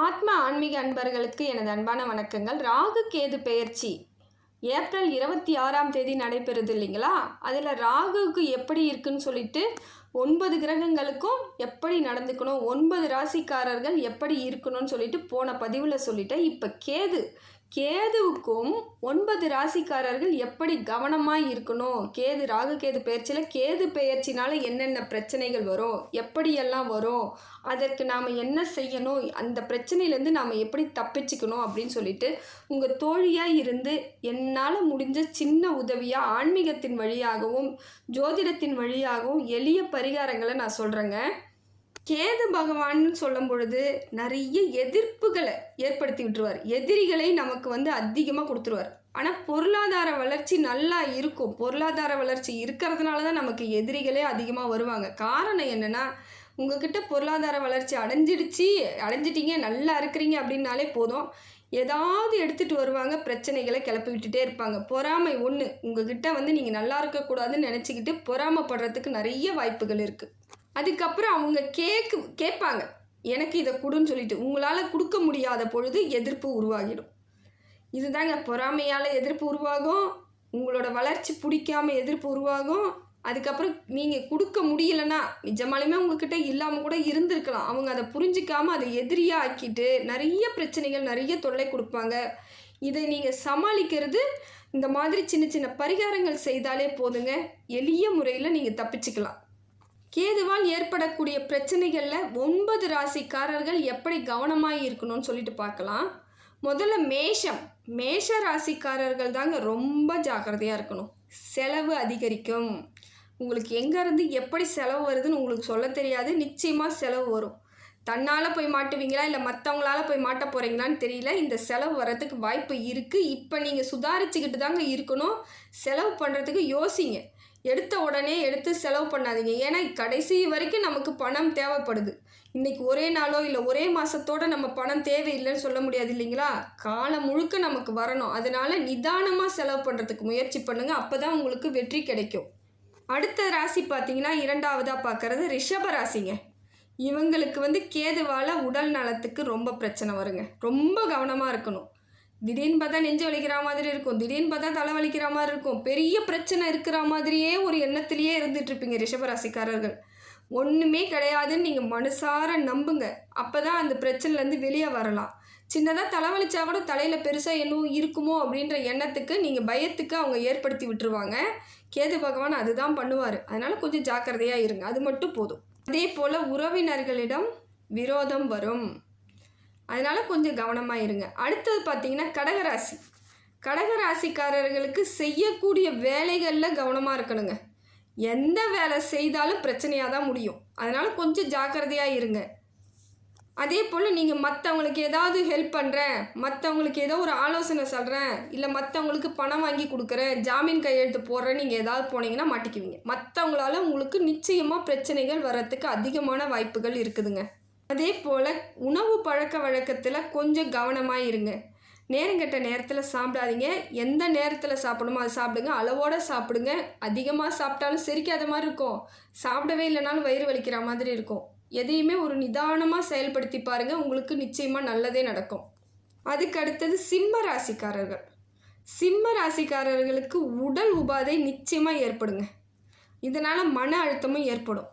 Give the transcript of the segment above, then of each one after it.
ஆத்ம ஆன்மீக அன்பர்களுக்கு எனது அன்பான வணக்கங்கள். ராகு கேது பெயர்ச்சி. ஏப்ரல் இருபத்தி ஆறாம் தேதி நடைபெறுது இல்லைங்களா? அதில் ராகுவுக்கு எப்படி இருக்குன்னு சொல்லிட்டு ஒன்பது கிரகங்களுக்கும் எப்படி நடந்துக்கணும் ஒன்பது ராசிக்காரர்கள் எப்படி இருக்கணும்னு சொல்லிட்டு போன பதிவில் சொல்லிட்டேன். இப்போ கேது கேதுவுக்கும் ஒன்பது ராசிக்காரர்கள் எப்படி கவனமாக இருக்கணும்? கேது ராகு கேது பெயர்ச்சியில் கேது பெயர்ச்சினால என்னென்ன பிரச்சனைகள் வரும்? எப்படியெல்லாம் வரும்? அதற்கு நாம் என்ன செய்யணும்? அந்த பிரச்சனையிலேருந்து நாம் எப்படி தப்பிச்சுக்கணும் அப்படின்னு சொல்லிட்டு உங்கள் தோழியாக இருந்து என்னால் முடிஞ்ச சின்ன உதவியாக ஆன்மீகத்தின் வழியாகவும் ஜோதிடத்தின் வழியாகவும் எளிய பரிகாரங்களை நான் சொல்கிறேங்க கேது பகவான்னு சொல்லும் பொழுது நிறைய எதிர்ப்புகளை ஏற்படுத்தி விட்டுருவார். எதிரிகளை நமக்கு வந்து அதிகமாக கொடுத்துருவார். ஆனால் பொருளாதார வளர்ச்சி நல்லா இருக்கும். பொருளாதார வளர்ச்சி இருக்கிறதுனால தான் நமக்கு எதிரிகளே அதிகமாக வருவாங்க. காரணம் என்னென்னா உங்ககிட்ட பொருளாதார வளர்ச்சி அடைஞ்சிடுச்சு அடைஞ்சிட்டீங்க நல்லா இருக்கிறீங்க அப்படின்னாலே போதும். ஏதாவது எடுத்துகிட்டு வருவாங்க பிரச்சனைகளை கிளப்பி விட்டுட்டே இருப்பாங்க. பொறாமை ஒன்று உங்ககிட்ட வந்து நீங்கள் நல்லா இருக்கக்கூடாதுன்னு நினச்சிக்கிட்டு பொறாமப்படுறதுக்கு நிறைய வாய்ப்புகள் இருக்குது அதுக்கப்புறம் அவங்க கேக்கு கேட்பாங்க. எனக்கு இதை கொடுன்னு சொல்லிட்டு உங்களால் கொடுக்க முடியாத பொழுது எதிர்ப்பு உருவாகிடும். இதுதாங்க பொறாமையால் எதிர்ப்பு உருவாகும். உங்களோட வளர்ச்சி பிடிக்காம எதிர்ப்பு உருவாகும். அதுக்கப்புறம் நீங்கள் கொடுக்க முடியலன்னா நிஜமாலுமே உங்ககிட்ட இல்லாமல் கூட இருந்திருக்கலாம். அவங்க அதை புரிஞ்சிக்காமல் அதை எதிரியாக ஆக்கிட்டு நிறைய பிரச்சனைகள் நிறைய தொல்லை கொடுப்பாங்க. இதை நீங்கள் சமாளிக்கிறது இந்த மாதிரி சின்ன சின்ன பரிகாரங்கள் செய்தாலே போதுங்க. எளிய முறையில் நீங்கள் தப்பிச்சுக்கலாம். கேதுவால் ஏற்படக்கூடிய பிரச்சனைகளில் ஒன்பது ராசிக்காரர்கள் எப்படி கவனமாக இருக்கணும்னு சொல்லிட்டு பார்க்கலாம். முதல்ல மேஷம். மேஷ ராசிக்காரர்கள் தாங்க ரொம்ப ஜாக்கிரதையாக இருக்கணும். செலவு அதிகரிக்கும். உங்களுக்கு எங்கேருந்து எப்படி செலவு வருதுன்னு உங்களுக்கு சொல்ல தெரியாது. நிச்சயமாக செலவு வரும். தன்னால் போய் மாட்டுவீங்களா? இல்லை மற்றவங்களால போய் மாட்ட போகிறீங்களான்னு தெரியல. இந்த செலவு வர்றதுக்கு வாய்ப்பு இருக்குது இப்போ நீங்கள் சுதாரிச்சுக்கிட்டு தாங்க இருக்கணும். செலவு பண்ணுறதுக்கு யோசிங்க. எடுத்த உடனே எடுத்து செலவு பண்ணாதீங்க. ஏன்னா கடைசி வரைக்கும் நமக்கு பணம் தேவைப்படுது. இன்றைக்கி ஒரே நாளோ இல்லை ஒரே மாதத்தோட நம்ம பணம் தேவையில்லைன்னு சொல்ல முடியாது இல்லைங்களா? காலம் முழுக்க நமக்கு வரணும். அதனால் நிதானமாக செலவு பண்ணுறதுக்கு முயற்சி பண்ணுங்கள் அப்போ தான் உங்களுக்கு வெற்றி கிடைக்கும். அடுத்த ராசி பார்த்தீங்கன்னா இரண்டாவதாக பார்க்குறது ரிஷப ராசிங்க. இவங்களுக்கு வந்து கேதுவால் உடல் நலத்துக்கு ரொம்ப பிரச்சனை வருங்க. ரொம்ப கவனமாக இருக்கணும். திடீர்னு பார்த்தா நெஞ்சு வலிக்கிற மாதிரி இருக்கும். திடீர்னு பார்த்தா தலை வலிக்கிற மாதிரி இருக்கும். பெரிய பிரச்சனை இருக்கிற மாதிரியே ஒரு எண்ணத்திலேயே இருந்துகிட்ருப்பீங்க ரிஷபராசிக்காரர்கள். ஒன்றுமே கிடையாதுன்னு நீங்கள் மனசார நம்புங்க. அப்போ தான் அந்த பிரச்சனைலேருந்து வெளியே வரலாம். சின்னதாக தலைவலிச்சா கூட தலையில் பெருசாக என்னவும் இருக்குமோ அப்படின்ற எண்ணத்துக்கு நீங்கள் பயத்துக்கு அவங்க ஏற்படுத்தி விட்டுருவாங்க. கேது பகவான் அதுதான் பண்ணுவார். அதனால் கொஞ்சம் ஜாக்கிரதையாக இருங்க. அது மட்டும் போதும். அதே போல் உறவினர்களிடம் விரோதம் வரும். அதனால் கொஞ்சம் கவனமாக இருங்க. அடுத்தது பார்த்தீங்கன்னா கடகராசி. கடகராசிக்காரர்களுக்கு செய்யக்கூடிய வேலைகளில் கவனமாக இருக்கணுங்க. எந்த வேலை செய்தாலும் பிரச்சனையாக தான் முடியும். அதனால் கொஞ்சம் ஜாக்கிரதையாக இருங்க. அதே போல் நீங்கள் மற்றவங்களுக்கு ஏதாவது ஹெல்ப் பண்ணுறேன் மற்றவங்களுக்கு ஏதோ ஒரு ஆலோசனை சொல்கிறேன் இல்லை மற்றவங்களுக்கு பணம் வாங்கி கொடுக்குறேன் ஜாமீன் கையெழுத்து போடுறேன் நீங்கள் ஏதாவது போனீங்கன்னா மாட்டிக்குவீங்க. மற்றவங்களால உங்களுக்கு நிச்சயமாக பிரச்சனைகள் வர்றதுக்கு அதிகமான வாய்ப்புகள் இருக்குதுங்க. அதே போல் உணவு பழக்க வழக்கத்தில் கொஞ்சம் கவனமாக இருங்க. நேரங்கெட்ட நேரத்தில் சாப்பிடாதீங்க. எந்த நேரத்தில் சாப்பிடணுமோ அதை சாப்பிடுங்க. அளவோடு சாப்பிடுங்க. அதிகமாக சாப்பிட்டாலும் செரிக்காத மாதிரி இருக்கும். சாப்பிடவே இல்லைனாலும் வயிறு வலிக்கிற மாதிரி இருக்கும். எதையுமே ஒரு நிதானமாக செயல்படுத்தி பாருங்கள் உங்களுக்கு நிச்சயமாக நல்லதே நடக்கும். அதுக்கு அடுத்தது சிம்ம ராசிக்காரர்கள். சிம்ம ராசிக்காரர்களுக்கு உடல் உபாதை நிச்சயமாக ஏற்படுங்க. இதனால் மன அழுத்தமும் ஏற்படும்.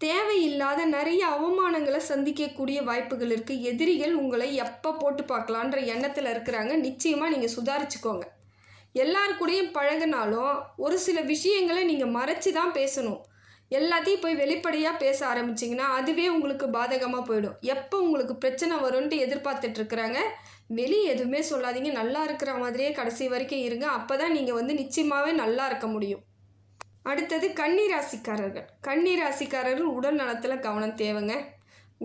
தேவையில்லாத நிறைய அவமானங்களை சந்திக்கக்கூடிய வாய்ப்புகள் இருக்குது எதிரிகள் உங்களை எப்போ போட்டு பார்க்கலான்ற எண்ணத்தில் இருக்கிறாங்க. நிச்சயமாக நீங்கள் சுதாரிச்சுக்கோங்க. எல்லாருக்கூடையும் கூடயும் பழகினாலும் ஒரு சில விஷயங்களை நீங்கள் மறைச்சி தான் பேசணும். எல்லாத்தையும் போய் வெளிப்படையாக பேச ஆரம்பிச்சிங்கன்னா அதுவே உங்களுக்கு பாதகமாக போயிடும். எப்போ உங்களுக்கு பிரச்சனை வரும்ன்ட்டு எதிர்பார்த்துட்டு இருக்கிறாங்க. வெளியே எதுவுமே சொல்லாதீங்க. நல்லா இருக்கிற மாதிரியே கடைசி வரைக்கும் இருங்க. அப்போ தான் நீங்கள் வந்து நிச்சயமாகவே நல்லா இருக்க முடியும். அடுத்தது கன்னி ராசிக்காரர்கள் கன்னி ராசிக்காரர்கள் உடல் நலத்தில் கவனம் தேவைங்க.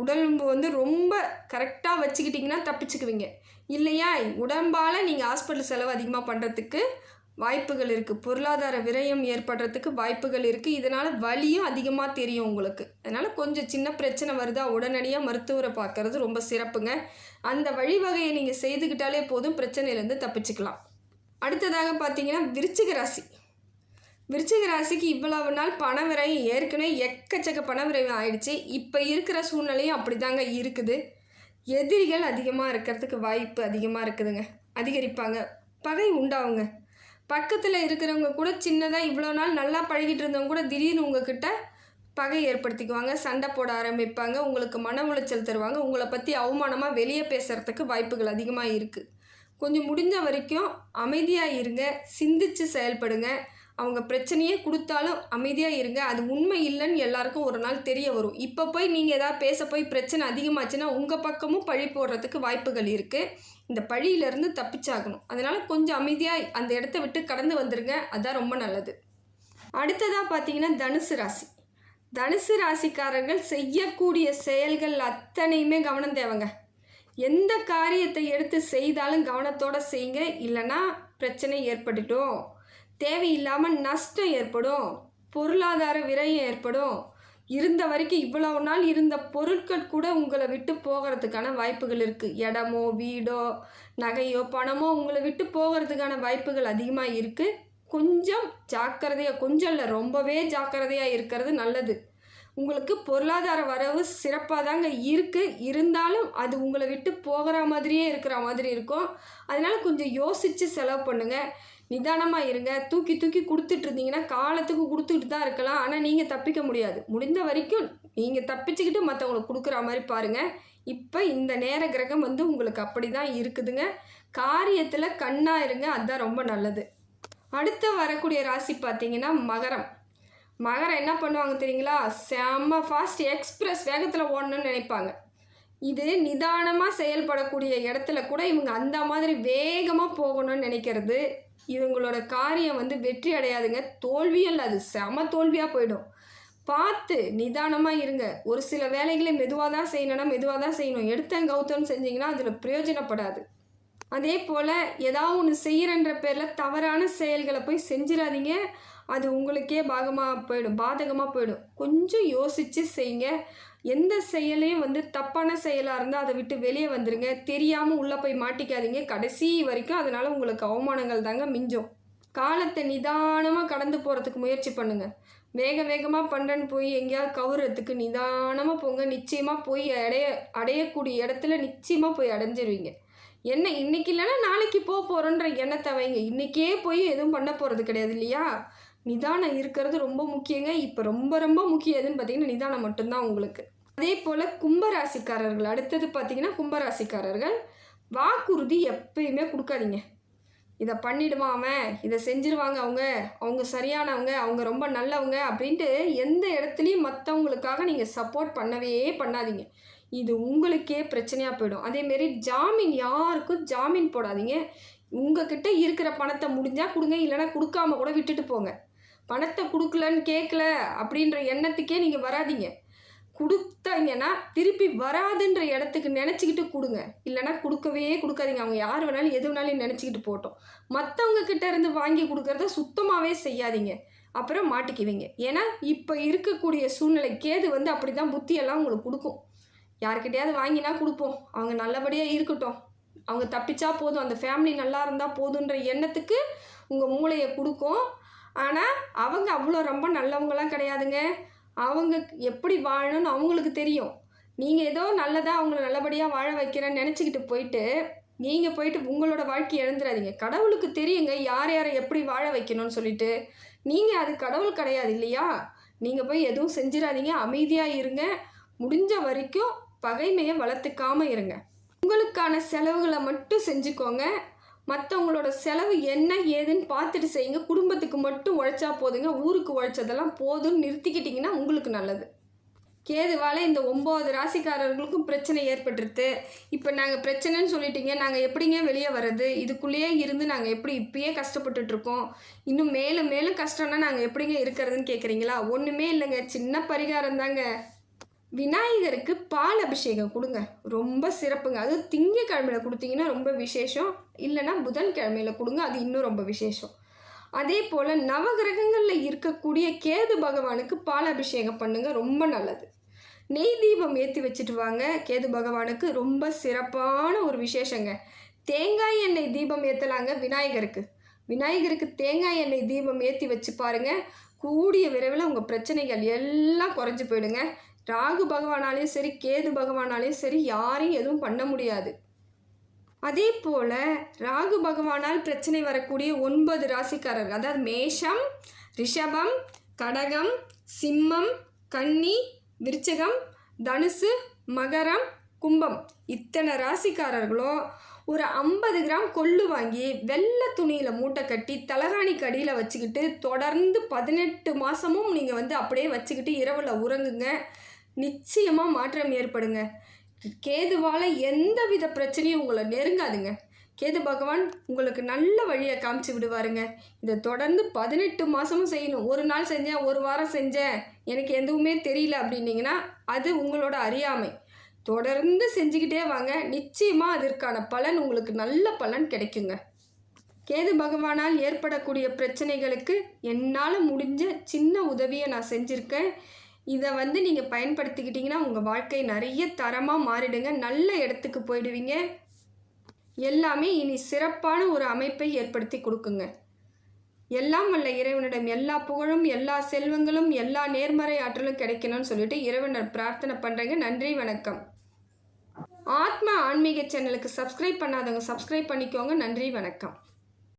உடம்பு வந்து ரொம்ப கரெக்டாக வச்சுக்கிட்டிங்கன்னா தப்பிச்சுக்குவீங்க. இல்லையா? உடம்பால் நீங்கள் ஹாஸ்பிட்டல் செலவு அதிகமாக பண்ணுறதுக்கு வாய்ப்புகள் இருக்குது பொருளாதார விரயம் ஏற்படுறதுக்கு வாய்ப்புகள் இருக்குது இதனால் வலியும் அதிகமாக தெரியும் உங்களுக்கு. அதனால் கொஞ்சம் சின்ன பிரச்சனை வருதா உடனடியாக மருத்துவரை பார்க்குறது ரொம்ப சிறப்புங்க. அந்த வழிவகையை நீங்கள் செய்துக்கிட்டாலே போதும். பிரச்சனையிலேருந்து தப்பிச்சுக்கலாம். அடுத்ததாக பார்த்தீங்கன்னா விருச்சிக ராசி. விருச்சிக ராசிக்கு இவ்வளவு நாள் பண ஏற்கனவே எக்கச்சக்க பண ஆயிடுச்சு. இப்போ இருக்கிற சூழ்நிலையும் அப்படி தாங்க இருக்குது. எதிரிகள் அதிகமாக இருக்கிறதுக்கு வாய்ப்பு அதிகமாக இருக்குதுங்க. அதிகரிப்பாங்க. பகை உண்டாகுங்க பக்கத்தில் இருக்கிறவங்க கூட சின்னதாக இவ்வளோ நாள் நல்லா பழகிட்டு இருந்தவங்க கூட திடீர்னு உங்ககிட்ட பகை ஏற்படுத்திக்குவாங்க. சண்டை போட ஆரம்பிப்பாங்க. உங்களுக்கு மன உளைச்சல் தருவாங்க. உங்களை பற்றி அவமானமாக வெளியே பேசுகிறதுக்கு வாய்ப்புகள் அதிகமாக இருக்குது கொஞ்சம் முடிஞ்ச வரைக்கும் அமைதியாக இருங்க. சிந்திச்சு செயல்படுங்க. அவங்க பிரச்சனையே கொடுத்தாலும் அமைதியாக இருங்க. அது உண்மை இல்லைன்னு எல்லாருக்கும் ஒரு நாள் தெரிய வரும். இப்போ போய் நீங்கள் ஏதாவது பேச போய் பிரச்சனை அதிகமாச்சுன்னா உங்கள் பக்கமும் பழி போடுறதுக்கு வாய்ப்புகள் இருக்குது இந்த பழியிலேருந்து தப்பிச்சாகணும். அதனால் கொஞ்சம் அமைதியாக அந்த இடத்த விட்டு கடந்து வந்துருங்க. அதுதான் ரொம்ப நல்லது. அடுத்ததாக பார்த்தீங்கன்னா தனுசு ராசி. தனுசு ராசிக்காரர்கள் செய்யக்கூடிய செயல்கள் அத்தனையுமே கவனம் தேவைங்க. எந்த காரியத்தை எடுத்து செய்தாலும் கவனத்தோடு செய்யுங்க. இல்லைன்னா பிரச்சனை ஏற்பட்டுட்டோம் தேவையில்லாமல் நஷ்டம் ஏற்படும் பொருளாதார விரயம் ஏற்படும். இருந்த வரைக்கும் இவ்வளவு நாள் இருந்த பொருட்கள் கூட உங்களை விட்டு போகிறதுக்கான வாய்ப்புகள் இருக்குது இடமோ வீடோ நகையோ பணமோ உங்களை விட்டு போகிறதுக்கான வாய்ப்புகள் அதிகமாக இருக்குது கொஞ்சம் ஜாக்கிரதையாக கொஞ்சம் இல்லை ரொம்பவே ஜாக்கிரதையாக இருக்கிறது நல்லது. உங்களுக்கு பொருளாதார வரவு சிறப்பாக தாங்க இருக்குது இருந்தாலும் அது உங்களை விட்டு போகிற மாதிரியே இருக்கிற மாதிரி இருக்கும். அதனால் கொஞ்சம் யோசித்து செலவு பண்ணுங்கள் நிதானமாக இருங்க. தூக்கி தூக்கி கொடுத்துட்டு இருந்தீங்கன்னா காலத்துக்கு கொடுத்துட்டு தான் இருக்கலாம். ஆனால் நீங்கள் தப்பிக்க முடியாது. முடிந்த வரைக்கும் நீங்கள் தப்பிச்சுக்கிட்டு மற்றவங்களுக்கு கொடுக்குற மாதிரி பாருங்கள் இப்போ இந்த நேர கிரகம் வந்து உங்களுக்கு அப்படி தான் இருக்குதுங்க. காரியத்தில் கண்ணாக இருங்க. அதுதான் ரொம்ப நல்லது. அடுத்து வரக்கூடிய ராசி பார்த்தீங்கன்னா மகரம். மகரம் என்ன பண்ணுவாங்க தெரியுங்களா? செம்ம ஃபாஸ்ட் எக்ஸ்பிரஸ் வேகத்தில் ஓடணும்னு நினைப்பாங்க. இது நிதானமாக செயல்படக்கூடிய இடத்துல கூட இவங்க அந்த மாதிரி வேகமாக போகணும்னு நினைக்கிறது. இவங்களோட காரியம் வந்து வெற்றி அடையாதுங்க. தோல்வியும் அது செம தோல்வியாக போயிடும். பார்த்து நிதானமாக இருங்க. ஒரு சில வேலைகளை மெதுவாக தான் செய்யணும்னா மெதுவாக தான் செய்யணும். எடுத்தேன் கௌத்தம் செஞ்சிங்கன்னா அதில் பிரயோஜனப்படாது. அதே போல் ஏதாவது ஒன்று செய்கிறன்ற பேரில் தவறான செயல்களை போய் செஞ்சிடாதீங்க. அது உங்களுக்கே பாகமாக போயிடும் பாதகமாக போயிடும். கொஞ்சம் யோசித்து செய்யுங்க. எந்த செயலையும் வந்து தப்பான செயலாக இருந்தால் அதை விட்டு வெளியே வந்துடுங்க தெரியாமல் உள்ளே போய் மாட்டிக்காதீங்க. கடைசி வரைக்கும் அதனால் உங்களுக்கு அவமானங்கள் தாங்க மிஞ்சும். காலத்தை நிதானமாக கடந்து போகிறதுக்கு முயற்சி பண்ணுங்கள் வேக வேகமாக பண்ணுறேன்னு போய் எங்கேயாவது கவுறதுக்கு நிதானமாக போங்க. நிச்சயமாக போய் அடைய அடையக்கூடிய இடத்துல நிச்சயமாக போய் அடைஞ்சிருவீங்க. என்ன இன்னைக்கு இல்லைன்னா நாளைக்கு போக போகிறோன்ற எண்ணத்தை வைங்க. இன்றைக்கே போய் எதுவும் பண்ண போகிறது கிடையாது இல்லையா? நிதானம் இருக்கிறது ரொம்ப முக்கியங்க. இப்போ ரொம்ப ரொம்ப முக்கியம் எதுன்னு பார்த்தீங்கன்னா நிதானம் மட்டும்தான் உங்களுக்கு. அதே போல் கும்பராசிக்காரர்கள் அடுத்தது பார்த்தீங்கன்னா கும்பராசிக்காரர்கள் வாக்குறுதி எப்பயுமே கொடுக்காதீங்க. இதை பண்ணிடுமா அவன் இதை செஞ்சிருவாங்க அவங்க அவங்க சரியானவங்க அவங்க ரொம்ப நல்லவங்க அப்படின்ட்டு எந்த இடத்துலையும் மற்றவங்களுக்காக நீங்கள் சப்போர்ட் பண்ணவே பண்ணாதீங்க. இது உங்களுக்கே பிரச்சனையாக போயிடும். அதேமாரி ஜாமீன் யாருக்கும் ஜாமீன் போடாதீங்க. உங்ககிட்ட இருக்கிற பணத்தை முடிஞ்சால் கொடுங்க இல்லைன்னா கொடுக்காம கூட விட்டுட்டு போங்க. பணத்தை கொடுக்கலன்னு கேட்கல அப்படின்ற எண்ணத்துக்கே நீங்கள் வராதீங்க. கொடுத்தாங்கன்னா திருப்பி வராதுன்ற இடத்துக்கு நினச்சிக்கிட்டு கொடுங்க. இல்லைன்னா கொடுக்கவே கொடுக்காதீங்க. அவங்க யார் வேணாலும் எது வேணாலும் நினச்சிக்கிட்டு போட்டோம் மற்றவங்க கிட்ட இருந்து வாங்கி கொடுக்குறத சுத்தமாகவே செய்யாதீங்க. அப்புறம் மாட்டிக்குவீங்க. ஏன்னா இப்போ இருக்கக்கூடிய சூழ்நிலை கேது வந்து அப்படி தான் புத்தியெல்லாம் உங்களுக்கு கொடுக்கும். யாருக்கிட்டையாவது வாங்கினா கொடுப்போம். அவங்க நல்லபடியாக இருக்கட்டும். அவங்க தப்பிச்சா போதும். அந்த ஃபேமிலி நல்லா இருந்தால் போதுன்ற எண்ணத்துக்கு உங்கள் மூளையை கொடுக்கும். ஆனால் அவங்க அவ்வளோ ரொம்ப நல்லவங்களாம் கிடையாதுங்க. அவங்க எப்படி வாழணும்னு அவங்களுக்கு தெரியும். நீங்கள் ஏதோ நல்லதாக அவங்கள நல்லபடியாக வாழ வைக்கிறேன்னு நினச்சிக்கிட்டு போயிட்டு நீங்கள் போயிட்டு உங்களோட வாழ்க்கை எழுந்துடாதீங்க கடவுளுக்கு தெரியுங்க யார் யாரை எப்படி வாழ வைக்கணும்னு சொல்லிட்டு. நீங்கள் அது கடவுள் கிடையாது இல்லையா? நீங்கள் போய் எதுவும் செஞ்சிடாதீங்க. அமைதியாக இருங்க. முடிஞ்ச வரைக்கும் பகைமையை வளர்த்துக்காமல் இருங்க. உங்களுக்கான செலவுகளை மட்டும் செஞ்சுக்கோங்க. மற்றவங்களோட செலவு என்ன ஏதுன்னு பார்த்துட்டு செய்யுங்க. குடும்பத்துக்கு மட்டும் உழைச்சா போதுங்க. ஊருக்கு உழைச்சதெல்லாம் போதும்னு நிறுத்திக்கிட்டிங்கன்னா உங்களுக்கு நல்லது. கேதுவால் இந்த ஒம்பது ராசிக்காரர்களுக்கும் பிரச்சனை ஏற்பட்டுருது இப்போ நாங்கள் பிரச்சனைன்னு சொல்லிட்டீங்க. நாங்கள் எப்படிங்க வெளியே வர்றது? இதுக்குள்ளேயே இருந்து நாங்கள் எப்படி இப்பயே கஷ்டப்பட்டுட்டு இருக்கோம் இன்னும் மேலும் மேலும் கஷ்டம்னா நாங்கள் எப்படிங்க இருக்கிறதுன்னு கேட்குறீங்களா ஒன்றுமே இல்லைங்க. சின்ன பரிகாரம் தாங்க விநாயகருக்கு பால் அபிஷேகம் கொடுங்க. ரொம்ப சிறப்புங்க. அது திங்கக்கிழமையில் கொடுத்தீங்கன்னா ரொம்ப விசேஷம். இல்லைன்னா புதன்கிழமையில் கொடுங்க. அது இன்னும் ரொம்ப விசேஷம். அதே போல் நவகிரகங்களில் இருக்கக்கூடிய கேது பகவானுக்கு பால் அபிஷேகம் பண்ணுங்கள் ரொம்ப நல்லது. நெய் தீபம் ஏற்றி வச்சுட்டு வாங்க. கேது பகவானுக்கு ரொம்ப சிறப்பான ஒரு விசேஷங்க. தேங்காய் எண்ணெய் தீபம் ஏற்றலாங்க விநாயகருக்கு. விநாயகருக்கு தேங்காய் எண்ணெய் தீபம் ஏற்றி வச்சு பாருங்கள் கூடிய விரைவில் உங்கள் பிரச்சனைகள் எல்லாம் குறைஞ்சி போயிடுங்க. ராகு பகவானாலேயும் சரி கேது பகவானாலேயும் சரி யாரையும் எதுவும் பண்ண முடியாது. அதே போல் ராகு பகவானால் பிரச்சனை வரக்கூடிய ஒன்பது ராசிக்காரர்கள் அதாவது மேஷம் ரிஷபம் கடகம் சிம்மம் கன்னி விருச்சகம் தனுசு மகரம் கும்பம். இத்தனை ராசிக்காரர்களும் ஒரு ஐம்பது கிராம் கொள்ளு வாங்கி வெள்ளை துணியில் மூட்டை கட்டி தலகாணிக்கு அடியில் வச்சுக்கிட்டு தொடர்ந்து பதினெட்டு மாதமும் நீங்கள் வந்து அப்படியே வச்சுக்கிட்டு இரவில் உறங்குங்க. நிச்சயமாக மாற்றம் ஏற்படுங்க. கேதுவால் எந்த வித பிரச்சனையும் உங்களை நெருங்காதுங்க. கேது பகவான் உங்களுக்கு நல்ல வழியை காமிச்சு விடுவாருங்க. இதை தொடர்ந்து பதினெட்டு மாதமும் செய்யணும். ஒரு நாள் செஞ்சேன் ஒரு வாரம் செஞ்சேன். எனக்கு எதுவுமே தெரியல அப்படின்னீங்கன்னா அது உங்களோட அறியாமை. தொடர்ந்து செஞ்சுக்கிட்டே வாங்க. நிச்சயமாக அதற்கான பலன் உங்களுக்கு நல்ல பலன் கிடைக்குங்க. கேது பகவானால் ஏற்படக்கூடிய பிரச்சனைகளுக்கு என்னால் முடிஞ்ச சின்ன உதவியை நான் செஞ்சுருக்கேன். இதை வந்து நீங்கள் பயன்படுத்திக்கிட்டிங்கன்னா உங்கள் வாழ்க்கை நிறைய தரமாக மாறிடுங்க. நல்ல இடத்துக்கு போயிடுவீங்க. எல்லாமே இனி சிறப்பான ஒரு அமைப்பை ஏற்படுத்தி கொடுக்குங்க. எல்லாம் வல்ல இறைவனிடம் எல்லா புகழும் எல்லா செல்வங்களும் எல்லா நேர்மறை ஆற்றலும் கிடைக்கணும்னு சொல்லிட்டு இறைவனர் பிரார்த்தனை பண்ணுறேங்க நன்றி வணக்கம். ஆத்மா ஆன்மீக சேனலுக்கு சப்ஸ்கிரைப் பண்ணாதவங்க சப்ஸ்கிரைப் பண்ணிக்கோங்க. நன்றி வணக்கம்.